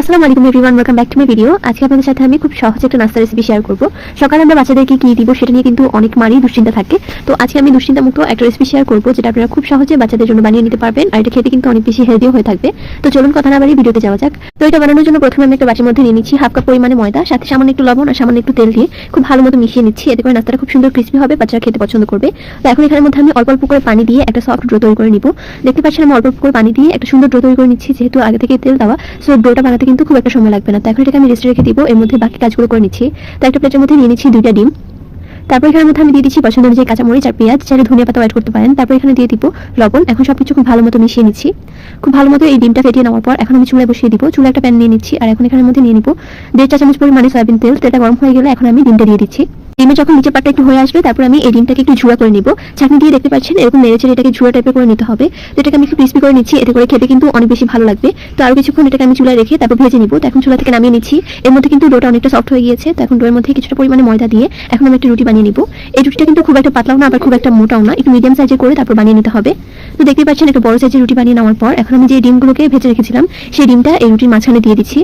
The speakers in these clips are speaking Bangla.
আসসালামু আলাইকুম everyone welcome back to my video আজকে আপনাদের সাথে আমি খুব সহজে একটা নাস্তা রেসিপি শেয়ার করব। সকালে আমরা বাচ্চাদেরকে কি দিব সেটা নিয়ে কিন্তু অনেক মারই দুশ্চিন্তা থাকে। তো আজকে আমি দুশ্চিন্তা মুক্ত একটা রেসিপি শেয়ার করব যেটা আপনারা খুব সহজে বাচ্চাদের জন্য বানিয়ে নিতে পারবেন আর এটা খেতে কিন্তু অনেক বেশি হেলদিও হয়ে থাকবে। তো চলুন কথা না বাড়িয়ে ভিডিওতে যাওয়া যাক। তো এটা বানানোর জন্য প্রথমে আমি একটা বাটির মধ্যে নিয়ে নিচ্ছি হাফ কাপ পরিমাণে ময়দা, সাথে সামান্য একটু লবণ আর সামান্য একটু তেল দিয়ে খুব ভালো মতো মিশিয়ে নিচ্ছি। এতে করে নাস্তাটা খুব সুন্দর ক্রিস্পি হবে, বাচ্চারা খেতে পছন্দ করবে। তো এখন এখানের মধ্যে আমি অল্প অল্প করে পানি দিয়ে একটা সফট ড্রো তৈরি করে নিব। দেখতে পাচ্ছেন আমি অল্প অল্প করে পানি দিয়ে একটা সুন্দর ড্রো তৈরি করে নিচ্ছি, যেহেতু আগে থেকে তেল দেওয়া। সো ড্রোটা বানাতে কিন্তু খুব একটা সময় লাগবে না। তো এখন এটাকে আমি রেস্টে রেখে দিব, এর মধ্যে বাকি কাজগুলো করে নিচ্ছি। তো একটা প্লেটের মধ্যে নিয়ে নিচ্ছি দুইটা ডিম। তারপর এখানের মধ্যে আমি দিয়ে দিচ্ছি পছন্দ অনুযায়ী কাঁচামরিচ আর পেঁয়াজ, চাইলে ধনিয়া পাতা অ্যাড করতে পারেন। তারপর এখানে দিয়ে দিব লবণ। এখন সব কিছু খুব ভালো মতো মিশিয়ে নিচ্ছি। খুব ভালো মতো এই ডিমটা ফেটিয়ে নেওয়ার পর এখন আমি চুলায় বসিয়ে দিব। চুলা একটা প্যান নিয়ে নিচ্ছি আর এখন এখানের মধ্যে নিয়ে নিব দেড় চা চামচ পরিমাণে সয়াবিন তেল। তেলটা গরম হয়ে গেলে এখন আমি ডিমটা দিয়ে দিচ্ছি। ডিমে যখন নিচে পাটটা একটু হয়ে আসবে, তারপর আমি এই ডিমটাকে একটু ঝুড়া করে নিব। চাটনি দিয়ে দেখতে পাচ্ছেন, এরকম নেড়েচেড়ে এটাকে ঝুড়া টাইপের করে নিতে হবে। তো এটাকে আমি একটু ক্রিস্পি করে নিচ্ছি, এতে করে খেতে কিন্তু অনেক বেশি ভালো লাগবে। তো আরও কিছুক্ষণ এটাকে আমি চুলায় রেখে তারপর ভেজে নিব। তো এখন চুলা থেকে নামিয়ে নিচ্ছি। এর মধ্যে কিন্তু ডোটা অনেকটা সফট হয়ে গিয়েছে। তো এখন ডোয়ের মধ্যে কিছুটা পরিমাণে ময়দা দিয়ে এখন আমি একটা রুটি বানিয়ে নিব। এই রুটিটা কিন্তু খুব একটা পাতলাও না, আবার খুব একটা মোটাও না। একটু মিডিয়াম সাইজের করে তারপর বানিয়ে নিতে হবে। তো দেখতে পাচ্ছেন, একটা বড় সাইজের রুটি বানিয়ে নেওয়ার পর এখন আমি যে ডিমগুলোকে ভেজে রেখেছিলাম, সেই ডিমটা এই রুটির মাঝখানে দিয়ে দিচ্ছি।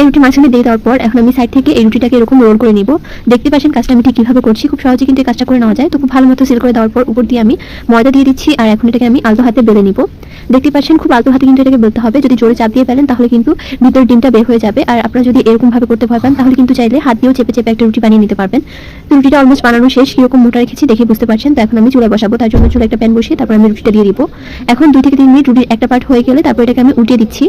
এই রুটি মাঝখানে দিয়ে দেওয়ার পর এখন আমি সাইড থেকে এই রুটিটাকে এরকম রোল করে নিব। দেখতে পাচ্ছেন কাজটা আমি ঠিক কীভাবে করছি, খুব সহজে কিন্তু এই কাজটা করে নেওয়া যায়। তো খুব ভালো মতো সিল করে দেওয়ার পর উপর দিয়ে আমি ময়দা দিয়ে দিচ্ছি আর এখন এটাকে আমি আলতো হাতে বেলে নিব। দেখতে পাচ্ছেন খুব আলতো হাতে কিন্তু এটাকে বেলতে হবে। যদি জোরে চাপ দিয়ে ফেলেন তাহলে কিন্তু ভিতর ডিমটা বের হয়ে যাবে। আর আপনারা যদি এরকম ভাবে করতে ভয় পান তাহলে কিন্তু চাইলে হাত দিয়েও চেপে চেপে একটা রুটি বানিয়ে নিতে পারবেন। তো রুটিটা অলমোস্ট বানানো শেষ, কীরকম মোটা রেখেছি দেখে বুঝতে পারছেন। তো এখন আমি চুলায় বসাবো, তার জন্য চুলা একটা প্যান বসিয়ে তারপর আমি রুটিটা দিয়ে দিব। এখন দুই থেকে তিন মিনিট রুটির একটা পার্ট হয়ে গেলে তারপর এটাকে আমি উল্টিয়ে দিচ্ছি।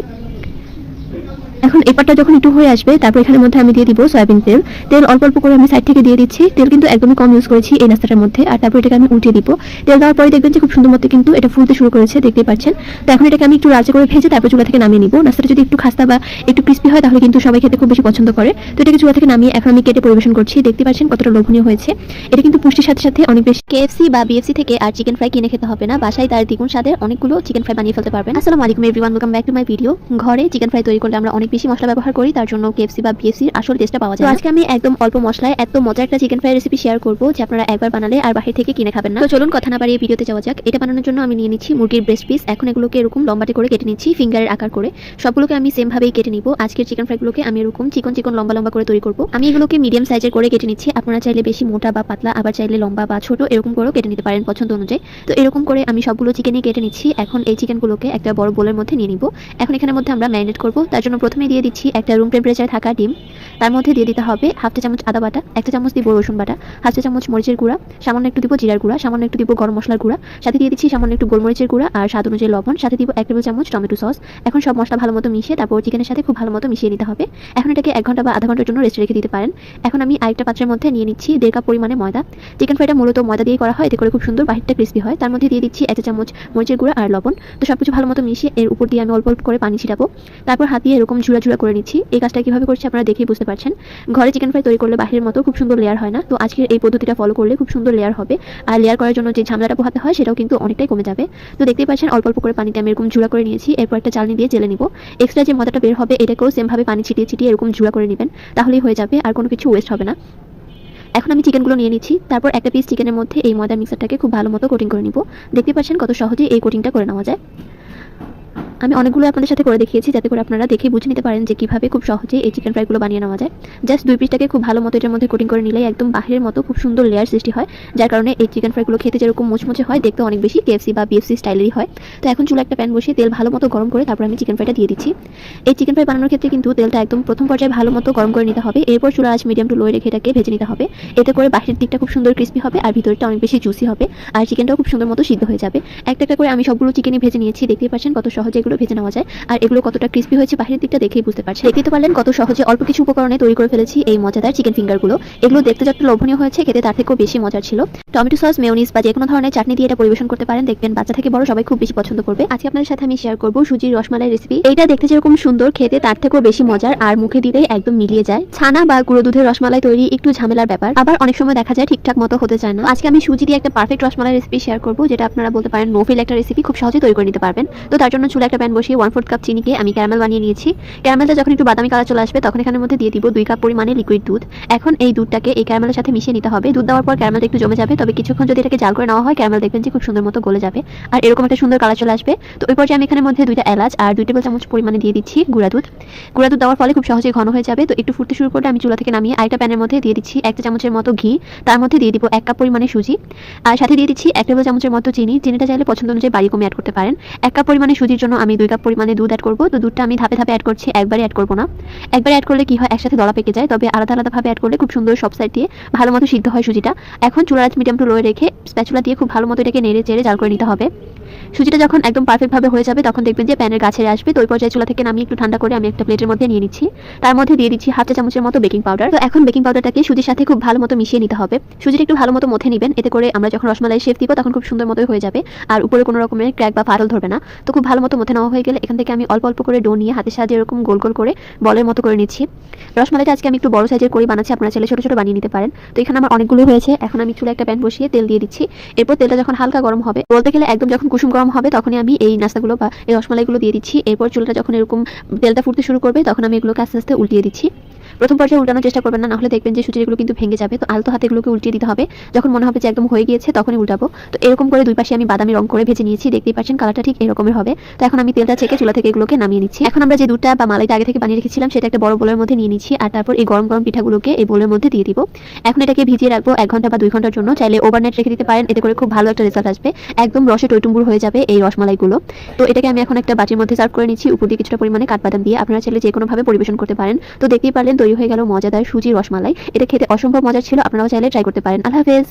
এখন এপারটা যখন একটু হয়ে আসবে, তারপর এখানের মধ্যে আমি দিয়ে দিব সয়াবিন তেল। তেল অল্প অল্প করে আমি সাইড থেকে দিয়ে দিচ্ছি। তেল কিন্তু একদমই কম ইউজ করেছি এই নাস্তাটার মধ্যে। আর তারপর এটাকে আমি উল্টে দিব। তেল দেওয়ার পরে দেখবেন যে খুব সুন্দর মতো কিন্তু এটা ফুলতে শুরু করেছে, দেখতেই পাচ্ছেন। তো এখন এটাকে আমি একটু রাজে করে ভেজে তারপর চুলা থেকে নামিয়ে নিব। নাস্তাটা যদি একটু খাস্তা বা একটু ক্রিস্পি হয়, তাহলে কিন্তু সবাই খেতে খুব বেশি পছন্দ করে। তো এটাকে চুলা থেকে নামিয়ে এখন আমি কেটে পরিবেশন করছি। দেখতে পাচ্ছেন কতটা লোভনীয় হয়েছে। এটা কিন্তু পুষ্টির সাথে সাথে অনেক বেশি কেএফসি বা বিএফসি থেকে আর চিকেন ফ্রাই কিনে খেতে হবে না। বাসায় তার দ্বিগুণ স্বাদের অনেকগুলো চিকেন ফ্রাই বানিয়ে ফেলতে পারবেন। আসসালামু আলাইকুম everyone welcome back to my video ঘরে চিকেন ফ্রাই তৈরি করলে আমরা অনেক বেশি মশলা ব্যবহার করি তার জন্য কেএফসি বা বিএফসির আসল টেস্টটা পাওয়া যায় তো আজকে আমি একদম অল্প মশলায় এত মজার একটা চিকেন ফ্রাই রেসিপি শেয়ার করব যে আপনারা একবার বানালে আর বাহির থেকে কিনে খাবেন না। তো চলুন কথা না বাড়িয়ে ভিডিওতে যাওয়া যাক। এটা বানানোর জন্য আমি নিয়ে নিচ্ছি মুরগির ব্রেস্ট পিস এখন এগুলোকে এরকম লম্বাটে করে কেটে নিচ্ছি ফিঙ্গারের আকার করে। সবগুলোকে আমি সেম ভাবেই কেটে নিব। আজকের চিকেন ফ্রাইগুলোকে আমি এরকম চিকন চিকন লম্বা লম্বা করে তৈরি করব। আমি এগুলোকে মিডিয়াম সাইজের করে কেটে নিচ্ছি। আপনারা চাইলে বেশি মোটা বা পাতলা আবার চাইলে লম্বা বা ছোট এরকম করেও কেটে নিতে পারেন পছন্দ অনুযায়ী। তো এরকম করে আমি সবগুলো চিকেনই কেটে নিচ্ছি। এখন এই চিকেনগুলোকে একটা বড় বোলের মধ্যে নিয়ে নিব। এখন এখানের মধ্যে আমরা ম্যারিনেট করব। তার জন্য প্রথমে দিয়ে দিচ্ছি একটা রুম টেম্পারেচারে থাকা ডিম। তার মধ্যে দিয়ে দিতে হবে হাফ চা চামচ আদা বাটা একটা চামচ দিব রসুন বাটা হাফ চা চামচ মরিচের গুঁড়া, সামান্য একটু দিব জিরার গুঁড়া, সামান্য একটু দিব গরম মশলার গুঁড়া, সাথে দিয়ে দিচ্ছি সামান্য একটু গোলমরিচের গুঁড়া আর স্বাদ অনুযায়ী লবণ, সাথে দিব এক টেবিল চামচ টমেটো সস। এখন সব মশলা ভালো মতো মিশিয়ে তারপর চিকেনের সাথে খুব ভালো মতো মিশিয়ে নিতে হবে। এখন এটাকে এক ঘণ্টা বা আধা ঘণ্টার জন্য রেস্ট রেখে দিতে পারেন। এখন আমি আরেকটা পাত্রের মধ্যে নিয়ে নিচ্ছি দেড় কাপ পরিমাণে ময়দা। চিকেন ফ্রাইটা মূলত ময়দা দিয়ে করা হয়, এতে করে খুব সুন্দর বাহিরটা ক্রিস্পি হয়। তার মধ্যে দিয়ে দিচ্ছি এক চামচ মরিচের গুঁড়া আর লবণ। তো সবকিছু ভালো মতো মিশিয়ে এর উপর দিয়ে আমি অল্প অল্প করে পানি ছিটাবো। তারপর হাত দিয়ে এরকম ঝুড়া ঝুড়া করে নিচ্ছি। এই কাজটা কীভাবে করছি আপনারা দেখেই বুঝতে পারছেন। ঘরে চিকেন ফ্রাই তৈরি করলে বাহিরের মতো খুব সুন্দর লেয়ার হয় না। তো আজকের এই পদ্ধতিটা ফলো করলে খুব সুন্দর লেয়ার হবে। আর লেয়ার করার জন্য যে ঝামেলাটা পোহাতে হয়, সেটাও কিন্তু অনেকটাই কমে যাবে। তো দেখতেই পাচ্ছেন, অল্প অল্প করে পানিতে আমি এরকম ঝুড়া করে নিয়েছি। এরপর একটা চালনি দিয়ে জেলে নিব। এক্সট্রা যে মজাটা বের হবে, এটাকেও সেমভাবে পানি ছিটিয়ে ছিটিয়ে এরকম ঝুড়া করে নেবেন। তাহলেই হয়ে যাবে, আর কোনো কিছু ওয়েস্ট হবে না। এখন আমি চিকেনগুলো নিয়ে নিচ্ছি। তারপর একটা পিস চিকেনের মধ্যে এই ময়দা মিক্সারটাকে খুব ভালো মতো কোটিং করে নিব। দেখতে পাচ্ছেন কত সহজে এই কোটিংটা করে নেওয়া যায়। আমি অনেকগুলো আপনাদের সাথে করে দেখিয়েছি, যাতে করে আপনারা দেখে বুঝে নিতে পারেন যে কীভাবে খুব সহজে এই চিকেন ফ্রাইগুলো বানিয়ে নেওয়া যায়। জাস্ট দুই পিসটাকে খুব ভালো মতো এটার মধ্যে কোটিং করে নিলেই একদম বাহিরের মতো খুব সুন্দর লেয়ার সৃষ্টি হয়, যার কারণে এই চিকেন ফ্রাইগুলো খেতে যেরকম মুচমুচে হয়, দেখতে অনেক বেশি কেএফসি বা বিএফসি স্টাইলেরই হয়। তো এখন চুলা একটা প্যান বসিয়ে তেল ভালো মতো গরম করে তারপর আমি চিকেন ফ্রাইটা দিয়ে দিচ্ছি। এই চিকেন ফ্রাই বানানোর ক্ষেত্রে কিন্তু তেলটা একদম প্রথম পর্যায়ে ভালো মতো গরম করে নিতে হবে, এরপর চুলা আজ মিডিয়াম টু লোয়ে রেখে এটাকে ভেজে নিতে হবে। এতে করে বাহিরের দিকটা খুব সুন্দর ক্রিস্পি হবে আর ভিতরটা অনেক বেশি জুসি হবে, আর চিকেনটাও খুব সুন্দর মতো সিদ্ধ হয়ে যাবে। একটা একটা করে আমি সবগুলো চিকেনই ভেজে নিয়েছি, দেখতেই পাচ্ছেন কত সহজে এগুলো ভেজে নেওয়া যায়। আর এগুলো কতটা ক্রিস্পি হয়েছে বাহিরের দিকটা দেখেই বুঝতে পারছেন। দেখতে তো পারলেন কত সহজে অল্প কিছু উপকরণে তৈরি করে ফেলেছি এই মজাদার চিকেন ফিঙ্গারগুলো এগুলো দেখতে যতটা লোভনীয় হয়েছে, খেতে তার থেকেও বেশি মজার ছিল। টমেটো সস মেয়নিজ বা যে কোনো ধরনের চাটনি দিয়ে এটা পরিবেশন করতে পারেন। দেখবেন বাচ্চা থেকে বড় সবাই খুব বেশি পছন্দ করবে। আজকে আপনাদের সাথে আমি শেয়ার করব সুজির রসমালাই রেসিপি এইটা দেখতে যেরকম সুন্দর, খেতে তার থেকেও বেশি মজার আর মুখে দিলেই একদম মিলিয়ে যায়। ছানা বা গুঁড়ো দুধের রসমালাই তৈরি একটু ঝামেলার ব্যাপার। আবার অনেক সময় দেখা যায় ঠিকঠাক মতো হতে চায় না। আজকে আমি সুজি দিয়ে একটা পারফেক্ট রসমালাই রেসিপি শেয়ার করব, যেটা আপনারা বলতে পারেন নোফেল একটা রেসিপি খুব সহজে তৈরি করে নিতে পারবেন। তো তার জন্য চুলে একটা প্যান বসিয়ে ওয়ান ফোর্থ কাপ চিনিকে আমি ক্যারামেল বানিয়ে নিয়েছি। ক্যারামেলটা যখন একটু বাদামি কালার চলে আসবে, তখন এখানের মধ্যে দিয়ে দিব দুই কাপ পরিমাণে লিকুইড দুধ। এখন এই দুধটাকে এই ক্যারামেলের সাথে মিশিয়ে নিতে হবে। দুধ দেওয়ার পর ক্যারামেলটা একটু জমে যাবে, তবে কিছুক্ষণ যদি এটাকে জাল করে নেওয়া হয় ক্যারামেল দেখবেন যে খুব সুন্দর মতো গলে যাবে। আর এরকম একটা সুন্দর কালার চলে আসবে। তো ওই পর্যায়ে আমি এখানের মধ্যে দুইটা এলাচ আর দুই টেবিল চামচ পরিমাণে দিয়ে দিচ্ছি গুঁড়া দুধ। গুঁড়া দুধ দেওয়ার ফলে খুব সহজেই ঘন হয়ে যাবে। তো একটু ফুটতে শুরু করলে আমি চুলা থেকে নামিয়ে আরেকটা প্যানের মধ্যে দিয়ে দিচ্ছি একটা চামচের মতো ঘি। তার মধ্যে দিয়ে দিব এক কাপ পরিমাণে সুজি। আর সাথে দিয়ে দিচ্ছি এক টেবিল চামচের মতো চিনি। চিনিটা চাইলে পছন্দ অনুযায়ী বাড়ি কমে অ্যাড করতে পারেন। এক কাপ পরিমাণে সুজির জন্য আমি দুই কাপ পরিমাণে দুধ অ্যাড করব। তো দুধটা আমি ধাপে ধাপে অ্যাড করছি, একবারে অ্যাড করব না। একবারে অ্যাড করলে কি হয়? একসাথে দলা পেকে যায়। তবে আলাদা আলাদাভাবে অ্যাড করলে খুব সুন্দর সব সাইড দিয়ে ভালো মতো সিদ্ধ হয় সুজিটা। এখন চুলার মিডিয়াম টু লোয়ে রেখে স্প্যাচুলা দিয়ে খুব ভালো মতো এটাকে নেড়ে চেড়ে জাল করে নিতে হবে। সুজিটা যখন একদম পারফেক্টভাবে হয়ে যাবে, তখন দেখবেন যে প্যানের গাছে আসবে তো ওই পর্যায়ে চুলা থেকে নামিয়ে একটু ঠান্ডা করে আমি একটা প্লেটের মধ্যে নিয়ে নিচ্ছি। তার মধ্যে দিয়ে দিচ্ছি হাফ চা চামচের মতো বেকিং পাউডার তো এখন বেকিং পাউডারটাকে সুজির সাথে খুব ভালো মতো মিশিয়ে নিতে হবে। সুজিটা একটু ভালো মতো মথে নেবেন, এতে করে আমরা যখন রসমালাই শেফ দিব, তখন খুব সুন্দর মতোই হয়ে যাবে। আর উপরে কোনো রকমের ক্র্যাক বা ফাটল ধরবে না। তো খুব ভালো মতো মথে নেওয়া হয়ে গেলে এখান থেকে আমি অল্প অল্প করে ডো নিয়ে হাতের সাহায্যে এরকম গোল গোল করে বলের মতো করে নিচ্ছি। রসমালাইটা আজকে আমি একটু বড় সাইজের করে, বানাচ্ছি, আপনারা ছেলে ছোটো ছোটো বানিয়ে নিতে পারেন। তো এখানে আমার অনেকগুলো হয়েছে। এখন আমি চুলে একটা প্যান বসিয়ে তেল দিয়ে দিচ্ছি। এরপর তেলটা যখন হালকা গরম হবে, বলতে গেলে একদম যখন কুসুম গরম হবে, তখনই আমি এই নাস্তাগুলো বা এই রসমালাইগুলো দিয়ে দিচ্ছি। এরপর চুলটা যখন এরকম, তেলটা ফুটতে শুরু করবে, তখন আমি এগুলোকে আস্তে আস্তে উল্টিয়ে দিচ্ছি। প্রথম পর্যায়ে উল্টানোর চেষ্টা করবেন না নাহলে দেখবেন যে সুচিগুলো কিন্তু ভেঙে যাবে, তো আলতো হাতে এগুলোকে উল্টিয়ে দিতে হবে। যখন মনে হবে যে একদম হয়ে গিয়েছে, তখনই উল্টাবো। তো এরকম করে দুই পাশে আমি বাদামি রং করে ভেজে নিয়েছি, দেখতেই পাচ্ছেন কালারটা ঠিক এরকমের হবে। তো এখন আমি তেলটা চেকে চুলা থেকে এগুলোকে নামিয়ে নিচ্ছি। এখন আমরা যে দুধটা বা মালাইটা আগে থেকে বানিয়ে রেখেছিলাম, সেটা একটা বড় বোলের মধ্যে নিয়ে নিচ্ছি, আর তারপর এই গরম গরম পিঠাগুলোকে এই বোলের মধ্যে দিয়ে দিব। এখন এটাকে ভিজিয়ে রাখব এক ঘণ্টা বা দুই ঘণ্টার জন্য। চাইলে ওভারনাইট রেখে দিতে পারেন, এতে করে খুব ভালো একটা রেজাল্ট আসবে। একদম রসে টইটুম্বুর হয়ে যাবে এই রসমালাইগুলো। তো এটাকে আমি এখন একটা বাটির মধ্যে সার্ভ করে নিচ্ছি, উপর দিয়ে কিছুটা পরিমাণে কাঠবাদাম দিয়ে। আপনারা চাইলে যে কোনোভাবে পরিবেশন করতে পারেন। তো দেখতেই পারলেন তৈরি হয়ে গেল মজাদার সুজি রসমালাই। এটা খেতে অসম্ভব মজার ছিল, আপনারাও চাইলে ট্রাই করতে পারেন। আল্লাহ হাফেজ।